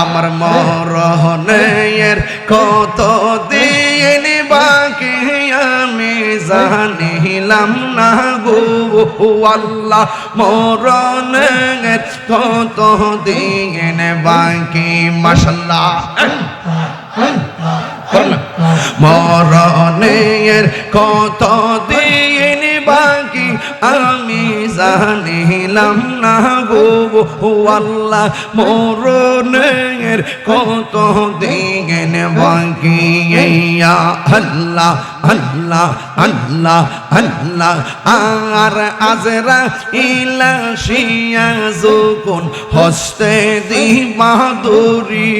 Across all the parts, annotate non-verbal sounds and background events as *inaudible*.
আমার মরহনের কত দিন বাকি আমি জানিলাম না গো। আল্লাহ, মরণের কত দিন বাকি মাসাল্লাহ মরণের কত দিন বাকি আমি জানিলাম না গো আল্লাহ মরণের কত দিন বাকি আল্লাহ। আল্লাহ আল্লাহ আল্লাহ, আর আজরা ইলা শিয়া যখন হস্তে দিবা দরি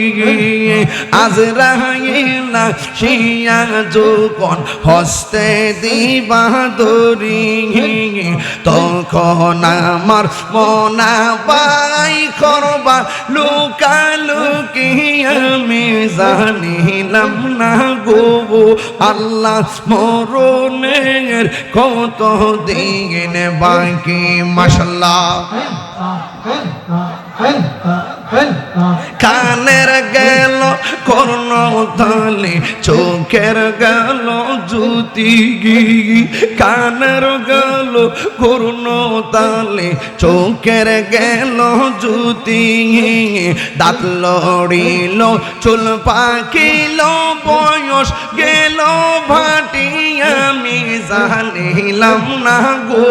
আজরা ইলা শিয়া যখন হস্তে দিবা দরি তখন আমার মনা পাই করবা লুকালুকি আমি জানিলাম না গো আল্লাহ মরণের কত দিন বাকি মাসাল্লাহ কানের গেল কর্ণ তালে চোখের গেল জ্যোতি গি, কানের গেল কর্ণ তালে চোখের গেল জ্যোতি দাঁত লড়িল, চুল পাকিল, বয়স গেল ভাটি, আমি জানিলাম না গো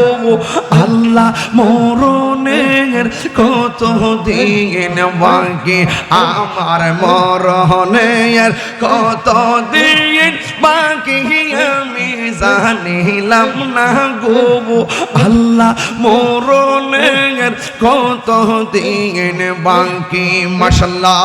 আল্লাহ মরণের কত দিন বাকি? আমার মরণের কত দিন বাকি? আমি জানিলাম না গো। আল্লাহ মরণের কত দিন বাকি? মশাল্লাহ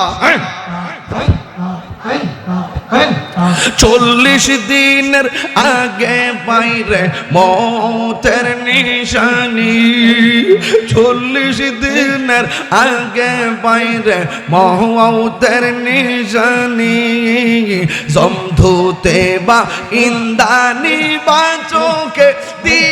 চল্লিশ দিনের আগে বাইরে মতের নিশানি। চল্লিশ দিনের আগে বাইরে মহতের নিশানি। জমধুতে বা ইন্দানি বা চোখে দিয়া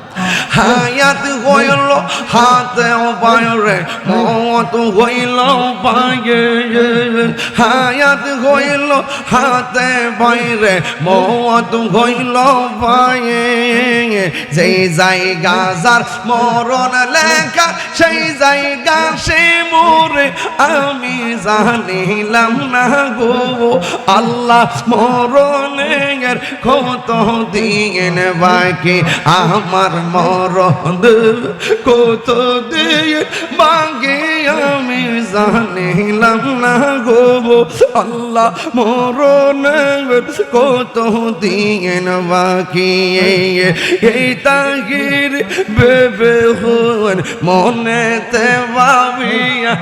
হায়াত হইল হাতে পায়রে মত হইল পায়ে হায়াত হইল হাতে বাইরে মত হইল পায়ে যেই জায়গা যার মরণ লেখা, সেই জায়গা সে মোরে, আমি জানিলাম না গো। আল্লাহ মরণের কত দিন বাকি, আমার মরদ কত দিন বাকি আমি জানিলাম না গো আল্লাহ মরণের কত দিন বাকি। এই তাগির বেবে হন মনেতে ভাবিয়া।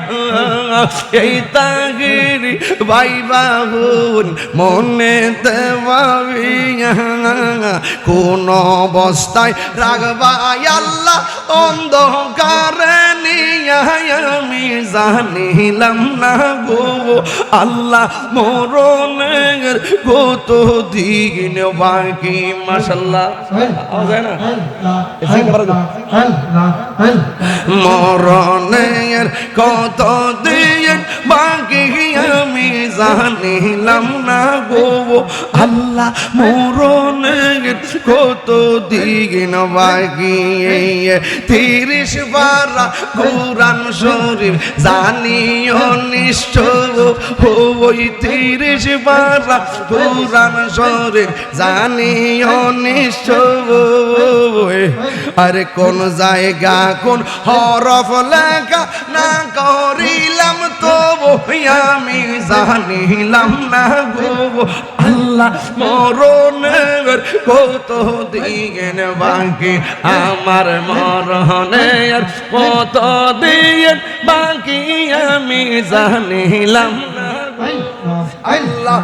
এই তাগির ভাইবা হন মনেতে ভাবিয়া। *laughs* কোন অবস্থায় রাগবাই আল্লাহ? অন্ধকারে নিয়ে আমি জানিলাম না গো। আল্লাহ মরণের কত দিন বাকি মাসাল্লাহ না? মরণের কত দিন বাকি আমি জানিলাম না গো। আল্লাহ মরণের কত দিন বাকি তিরিশ বারা কোরআন শরীফ জানিও নিষ্ঠ ওই তিরিশ বারা কোরআন শরীফ জানিও নিষ্ঠ আরে কোন জায়গা, কোন হরফ লেখা না করিলাম তো আমি জানিলাম না গো। আল্লাহ মরণের কত দিন বাকি? আমার মরণের কত দিন বাকি? আমি জানিলাম। আল্লাহ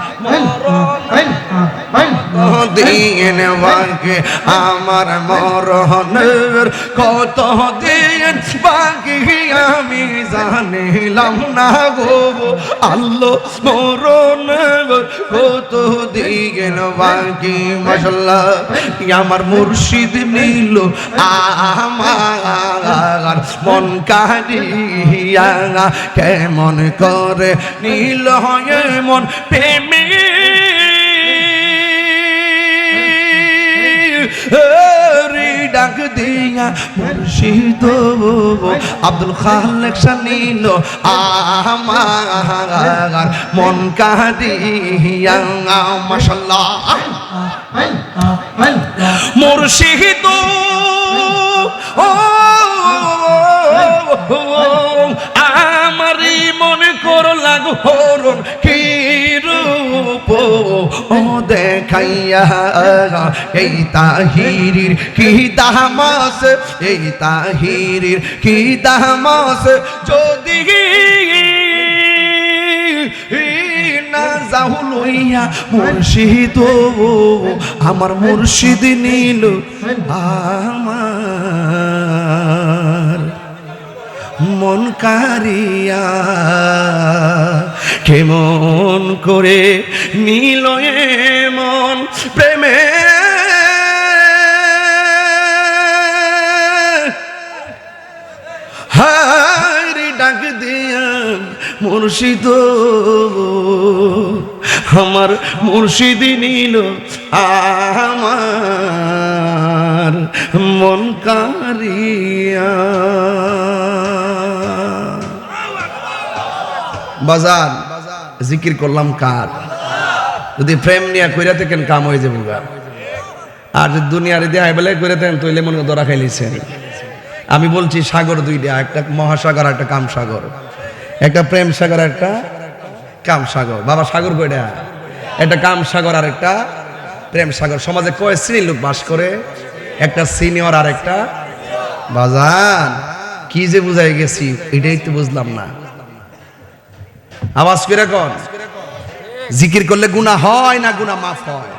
দিন বাকি? আমার মরণের কত দিন বাকি? আমি জানিলাম না গো। আল্লাহ মরণের কত দিন বাকি মশলা আমার মুর্শিদ নীল আমার মন কারিয়া কেমন করে নীল হয় মন প্রেমী? রে ডাক দিয়া মুর্শিদ আব্দুল খালেক শানিল আমার মন কাঁদিয়া মাশাল্লাহ। মুর্শিদ ও দেখাইয়া এই তাহিরির কি দামাস? এই তাহিরির কি দামাস? যদি লইয়া মুর্শিদ, আমার মুর্শিদ নীল আমার। মন কারিয়া কেমন করে নীল ডাক দিয়া মুর্শিদ, আমার মুর্শিদি নীল আমার মন কারিয়া। বাজার জিকির করলাম কার? যদি প্রেম নিয়ে কইরা থাকেন, কাম হয়ে যাব আর যদি দুনিয়ার দিয়ে বলে করে থাকেন তৈলে মনে ধরা খাইলিছেন। আমি বলছি সাগর দুইটা, একটা মহাসাগর একটা কাম সাগর একটা প্রেম সাগর একটা কাম সাগর বাবা, সাগর কয়টা? একটা কাম সাগর আর একটা প্রেম সাগর। সমাজে কয় শ্রেণির লোক বাস করে? একটা সিনিয়র আর একটা বাজান। কি যে বুঝাই গেছি, এটাই তো বুঝলাম না। আওয়াজ করে কর জিকির করলে গুনাহ হয় না, গুনাহ মাফ হয়?